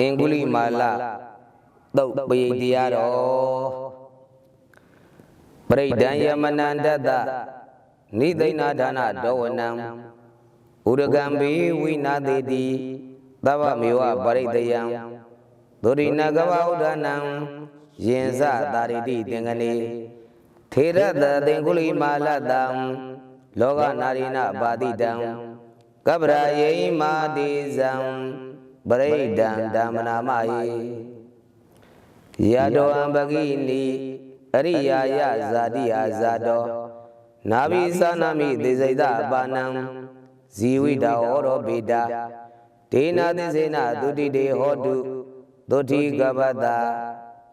အင်္ဂုလိမာလသုတ်ပိယတရားတော်ပရိဒံယမနန္တတနိသိဏဒါနဒောဝနံဥရကံဘိဝိနာတိတိသဗ္ဗမေဝပရိတယံဒုရိနကဝဥဒနံ ယင်စသာရိတိသင်္ကနေထေရတသင်္ကုလိမာလတံလောကနာရိနပါတိတံကပ္ပရာယေဟိမာတိဇံပရိဒံဓမ္မနာမယေယတောအံပကိနိအရိယာယဇာတိဟာဇာတောနာဘိသနာမိသေစိတပါဏံဇီဝိတာဟောရောဗေတာဒေနာသစ္စေနသုတိတေဟောတုသုတိကပ္ပတာ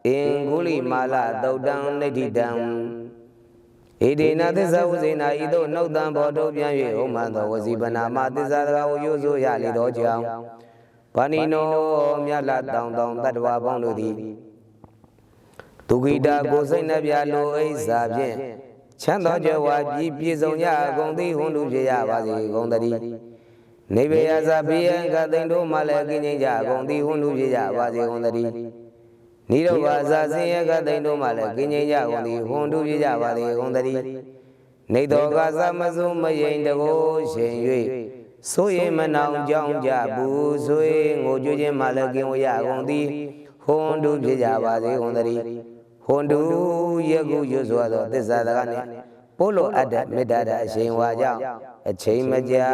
အင်္ဂုလိမာလသုတ်တံနိဋ္ဌိတံဣဒေနသစ္စာဝဇေနာဤသို့နှုတ်တံဘောတုပြန်၍ဟောမှန်သောဝစီပနာမသစ္စာတကာကိုရိုးဆိုရလေသောကြောင့်ဘာနိနောမြတ်လာတောင်တောင်တတ္တဝါပေါင်းတို့သည်ဒုက္ခိတာကိုစိတ်နှပြလိုအိဇာဖြင့်ချမ်းသောကြွားပြည်ပြည့်စုံကြအကုန်သည်ဟွန်လူဖြစ်ရပါစေကုန်တည်းနေဘေယဇာဘေယံကသိန်တို့မှလည်းကင်းခြင်းကြအကုန်သည်ဟွန်လူဖြစ်ကြပါစေကုန်တည်း နိရောဓဇာစင်ယကသိန်တို့မှလည်းကင်းခြင်းကြကုန်သည်ဟွန်လူဖြစ်ကြပါစေကုန်တည်းနေတော်ကသမစုမယိန်တကိုရှင်၍ဆိုရင်မနောင်ကြောင်းကြဘူးဆိုရင်ငိုကြွခြင်းမှလည်းကင်းဝရကုန်သည်ဟွန်လူဖြစ်ကြပါစေကုန်တည်းဟွန်တူယကုရွဆိုသောသစ္စာတကားနှင့်ပို့လိုအပ်တဲ့မေတ္တာအရှင်ဝါကြောင့်အချိန်မကြာ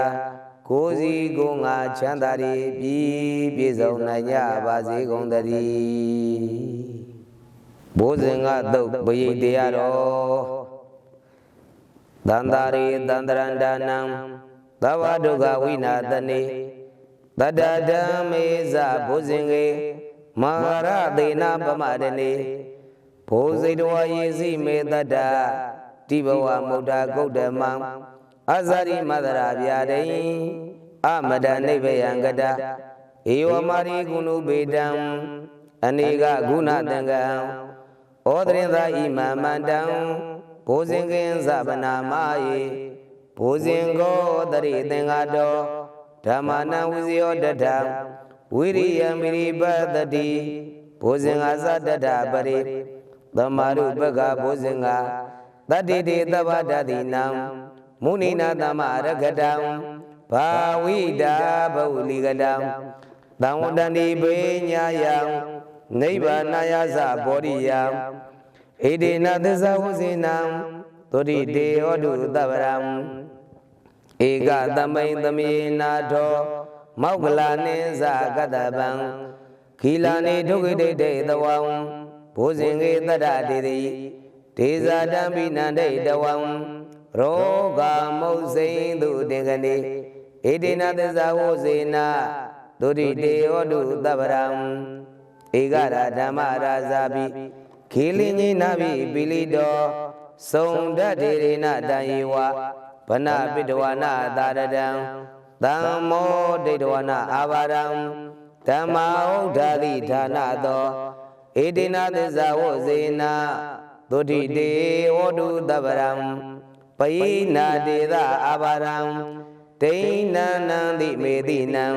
ကိုယ်စီကိုယ်ငါချမ်းသာရီပြီးပြည့်စုံနိုင်ကြပါစေကုန်တည်းဘိုးစဉ်ကသုတ်ပရိတရားတော်သန္တာရိသန္တရန္ဒနံသဗ္ဗဒုက္ခဝိနာတနေတတ္တဓမ္မေဇဘုဇင်ကေမဟာရသေနာပမတနေဘိုးစိတဝယေစီမေတ္တတိဘဝမုဒ္ဒဂௌတမံ အဇာရိမသရာဗျာဒိအမဒနိဗ္ဗယံကတဧဝမာရိကုဏုပေတံအနေကဂုဏတံကံဩဒရင်သာဣမမန္တံဘိုးစဉ်ကင်သဗနာမယေဘိုးစဉ်ကိုတရိသင်္ဃတောဓမ္မနံဝိဇယောတထဝိရိယံမိရိပတတိဘိုးစဉ်အာသတတပရိသမာရုပကဘုဇင်္ဂတတ္တိတေသဗ္ဗတတိနံ မုနိနာသမရဂတံဘာဝိတာဘဝလိကတံသံဝတ္တန္တိဘေညာယံနိဗ္ဗာနယသဘောရိယံဣဒေနသစ္စာဝဇိနံသုတိတေဟောတုသဗ္ဗရံဧကသမိန်သမေနာထောမောက္ကလာနိသကတပံခီလာနေဒုက္ခိတေတေသဝံဘုဇင်ကေတတ္တတေတိဒေဇာတံပိနန္တေတဝံရော ဂမုတ်စိန်သူတင်ကနေဣတိနာသစ္စာဝဇေနာဒုတိတေဟောတုသဗ္ဗရံဧကရာဓမ္မရာဇာပိခေလင်းကြီးနာပိပိလိတောသုံတတ္တေရိနတံယေဝဗနပိတဝနာသာရတံသံမောဒိဋ္ဌဝနာအာဘာရံဓမ္မဥဒ္ဓာတိဌာနသောဧတိနာသစ္စာဝဇေနာသုတိတေဝတုတပရံ ပယိနာတေသအာဘာရံဒိဏနံတိမေတိနံ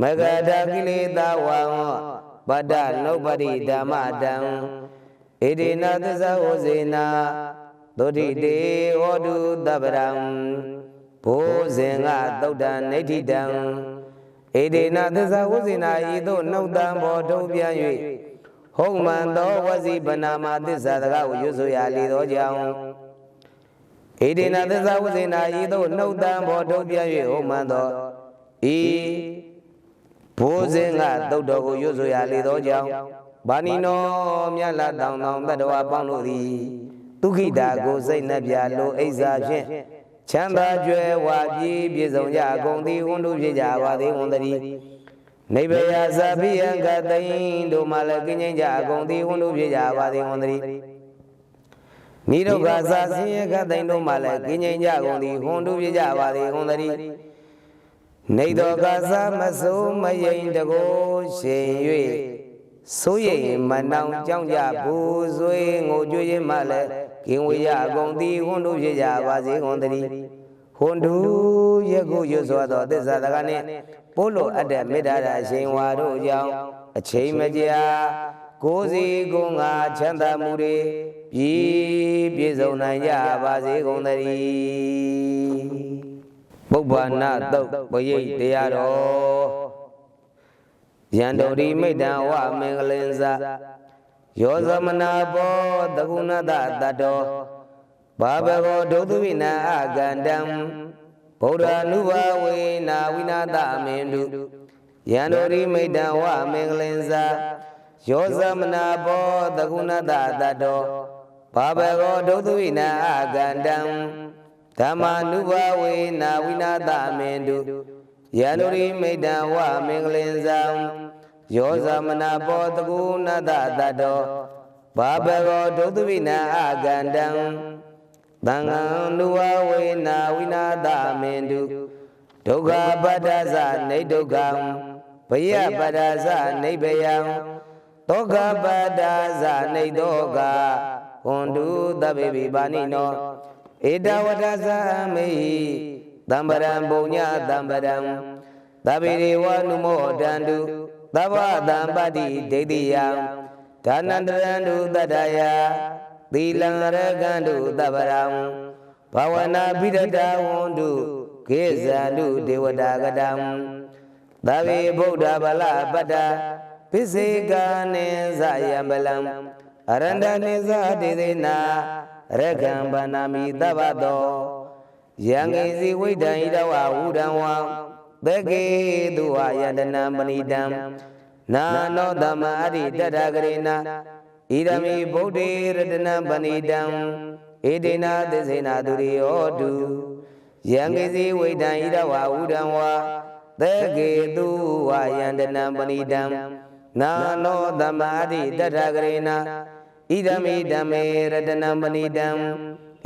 မဂဒကိလေသာဝံပတ္တနုပတိဓမ္မတံဧတိနာသစ္စာဝဇေနာသုတိတေဝတုတပရံဘိုးဇင်ကသုတ်တံနေဋ္ဌိတံဧတိနာသစ္စာဝဇေနာဤသို့နှုတ်တံဘောထုံးပြန်၍ဟုတ်မှန်သောဝစီပနာမသစ္စာတကားကိုရွဆိုရလေသောကြောင့် ဣဒိနာသစ္စာဝဇေနာဤသို့နှုတ်တံဘောထုတ်ပြ၍ဟုတ်မှန်သောဤဘိုးစဉ်ကသုတ်တော်ကိုရွဆိုရလေသောကြောင့်ဘာနီနောမြတ်လာတောင်တောင်တတ္တဝါပေါင်းတို့သည်ဒုက္ခိတာကိုစိတ်နှပြလိုအိဇာဖြင့်ချမ်းသာကြွယ်ဝပြည့်ပြည့်စုံကြအကုန်သည်ဝန်တို့ဖြစ်ကြပါသည်ဝန်တည်းနိဗ္ဗယသဗ္ဗိယံကတိန်တို့မှလည်းကင်းကျင်းကြအကုန်သည်ဝန်တို့ဖြစ်ကြပါသည်ဝန်တည်း နိရောဂသာဆင်းရဲကတိန်တို့မှလည်းကင်းကျင်းကြကုန်သည်ဝန်တို့ဖြစ်ကြပါသည်ဝန်တည်းနေတော်ကစားမစိုးမယိန်တကိုရှင်၍ဆိုရင်မနောင်ကြောင့်ကြဘူးဆွေငိုကျွေးခြင်းမှလည်းကင်ဝေရအကုန်သည်ဟွန်တို့ဖြစ်ကြပါစေကုန်သတည်းဟွန်တို့ယခုရွတ်စွာသောသစ္စာတကနှင့်ပို့လို့အပ်တဲ့မေတ္တာရာအရှင်ဝါတို့ကြောင့်အချိန်မကြာကိုယ်စီကိုယ်ငါချမ်းသာမှုတွေ ပြည်ပြည့်စုံနိုင်ကြပါစေကုန်သတည်းပုဗ္ဗာနတုတ်ပရိတ်တရားတော်ယန္တုရိမိတ္တံဝမင်္ဂလင်္စယောသမနာဘောတကုဏတတတ္တောဘာဘဘောဒုသုဝိနာအကန္တံဗုဒ္ဓ ानु ဘဝေနာဝိနာတမင်တုယန္တုရိမိတ္တံဝမင်္ဂလင်္စယောသမနာဘောတကုဏတတတ္တော ဘာဘဘောဒုသုဝိနာအကန္တံဓမ္မာနုဘဝေနာဝိနာတမင်တုယန္တုရိမိတ္တံဝမင်္ဂလင်္စယောသမနာဘောတကုဏတတတ္တောဘာဘဘောဒုသုဝိနာအကန္တံသံဃံနုဝဝေနာဝိနာတမင်တုဒုက္ခပတ္တသနေဒုက္ခံဘယပတ္တသနေဘယံသောကပတ္တသနေသောက ဟွန်တုသဗ္ဗေပိပါဏိနောဧတဝတ္တသမေဟိတံပရံပုံညတံပရံသဗ္ဗေရေဝနုမောတန္တုသဗ္ဗတံပတ္တိဒိဋ္ဌိယံဒါနန္တရံတုတတ္တယသီလံရကံတုသဗ္ဗရံဘာဝနာပိရတဝန္တုကေဇာတုဒေဝတာကတံသဗ္ဗေဗုဒ္ဓဗလပတ္တပိစေကနိဇယံပလံ အရန္တနိဇတေသေနာရကံဗန္နာမိသဗ္ဗတောယံကိစီဝိတံဣဒဝဝုဒံဝံသကေတုဝယတနံပဏိတံနာနောတမအရိတတဂရေနာဣရမိဗုဒ္ဓေရတနံပဏိတံဧတေနာသစ္စေနာသူရိယောတုယံကိစီဝိတံဣဒဝဝုဒံဝါသကေတုဝယန္တနံပဏိတံနာနောတမအရိတတဂရေနာ ဣဒမိဓမ္မေရတနံပဏိတံ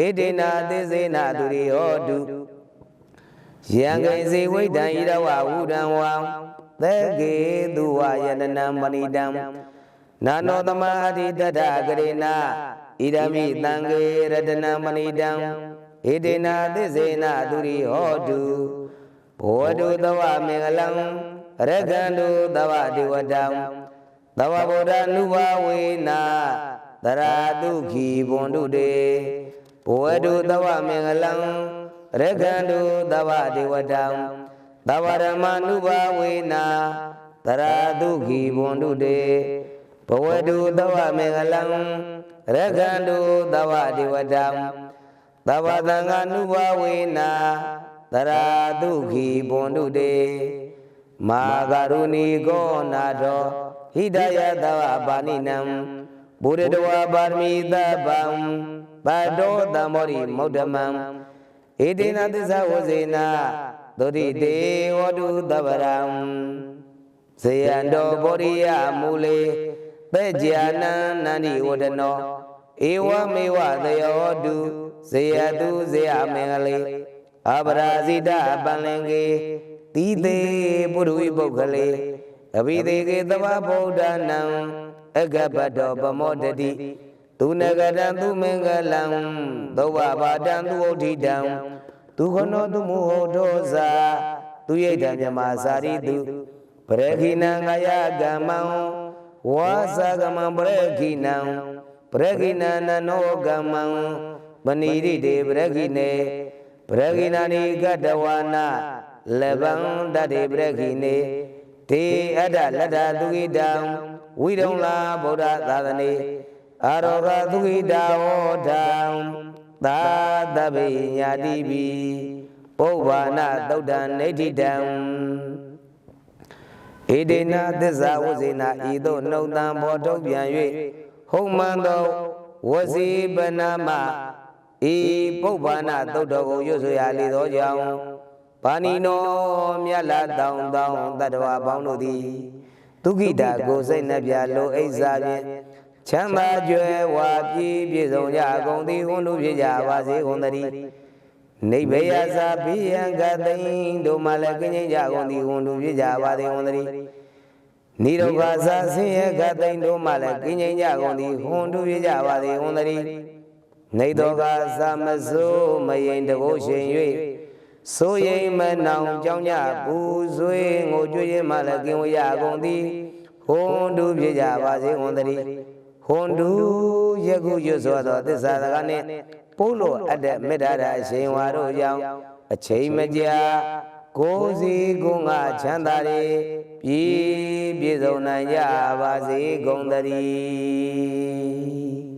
ဧတေနာသစ္စေနာသူရိယောတုယံကိစီဝိတံဣဒဝဝုဒံဝါသကေတုဝယန္တနံပဏိတံနာနောသမာတိတတဂရေနာဣဒမိတံကေရတနံမဏိတံဣတေနာသစ္စေနာသူရိဟောတုဘောတုသဝမင်္ဂလံရကန္တုသဝဒေဝတံသဝဗုဒ္ဓနုဘဝေနာ တရာတုခိဘွန်တုတေဘောတုသဝမင်္ဂလံရကန္တုသဝဒေဝတံသဝရမနုဘဝေနာတရာတုခိဘွန်တုတေဘဝတုသဝမင်္ဂလံရခန္တုသဝဒေဝတံသဗ္ဗသံဃာနုဘဝေနာတရာတုခိဘွန်တုတေမာဂရုဏီကောနာထောဟိတယသဝပါဏိနံ ဘုရတဝပါရမီသဗ္ဗံပတောတံမောရိမௌဒ္ဓမံဧတေနသစ္စာဝဇေနာသုတိတေဝတုသဗ္ဗရံဇေယံတောဘောရိယမူလေပေကြာနံနန္ဒီဝဒနောဧဝမေဝသယောတုဇေယတုဇေယမင်္ဂလေအပရာဇိတပန္လင်ကေတိသေးပုရိပုဂ္ဂလေအဘိသေကေသဗ္ဗဗုဒ္ဓနံ အဂဘတောပမောတတိသူနဂတံသူမင်္ဂလံသောဘဘာတံသူဥဒိတံသူခနောသူမုဟောတောဇာသူယိတံမြမစာရိတုပရခိနံငယကမ္မံဝါသကမံပရခိနံပရခိနနနောကမံမဏိရိတေပရခိနေပရခိနာနိကတဝနာလဗံတတေပရခိနေတေအတ္တလတ္တသူကိတံ ဝိရုံလာဗုဒ္ဓသာသနေအာရောဂသူကိတဝောတံသာတဗိညာတိပိပုဗ္ဗာနသုတ်တံနေဋ္ဌိတံဧတေနသစ္စာဝဇေနာဤသို့နှုတ်တံဘောထုတ်ပြန်၍ဟုံမှန်သောဝစီပနာမဤပုဗ္ဗာနသုတ်တော်ကိုရွတ်ဆိုရလေသောကြောင့်ပါဏိနောမြတ်လာတောင်းတောင်းတတ္တဝါပေါင်းတို့သည် ဒုက္ခိတာကိုစိတ်နှပြလိုအိဇာဖြင့်ချမ်းသာကြွယ်ဝပြည့်ပြည့်စုံကြကုန်သည်ဝန်တို့ဖြစ်ကြပါစေကုန်သတည်းနိဗ္ဗယသာဘိယံကသိင်တို့မှလည်းကင်းကျင်ကြကုန်သည်ဝန်တို့ဖြစ်ကြပါစေကုန်သတည်းနိရောဂသာဆင်းရဲကတိန်တို့မှလည်းကင်းငြိမ်းကြကုန်သည်ဟွန်တူပြကြပါသည်ဟွန်တည်းနေတော်ကသမစိုးမယိန်တကုရှင်၍ ဆိုရင်မနောင်ကြောင်းကြပူဆွေးငိုကြွေးမှလည်းကင်းဝရကုန်သည်ဟွန်တူပြကြပါစေဟွန်တည်းဟွန်တူယခုရွတ်စွာသောသစ္စာစကားနှင့်ပို့လို့အပ်တဲ့မေတ္တာရာအရှင်ဝါတို့ကြောင့်အချိန်မကြာကိုယ်စီကိုယ်ငါချမ်းသာတွေပြည်ပြည့်စုံနိုင်ကြပါစေကုန်သတည်း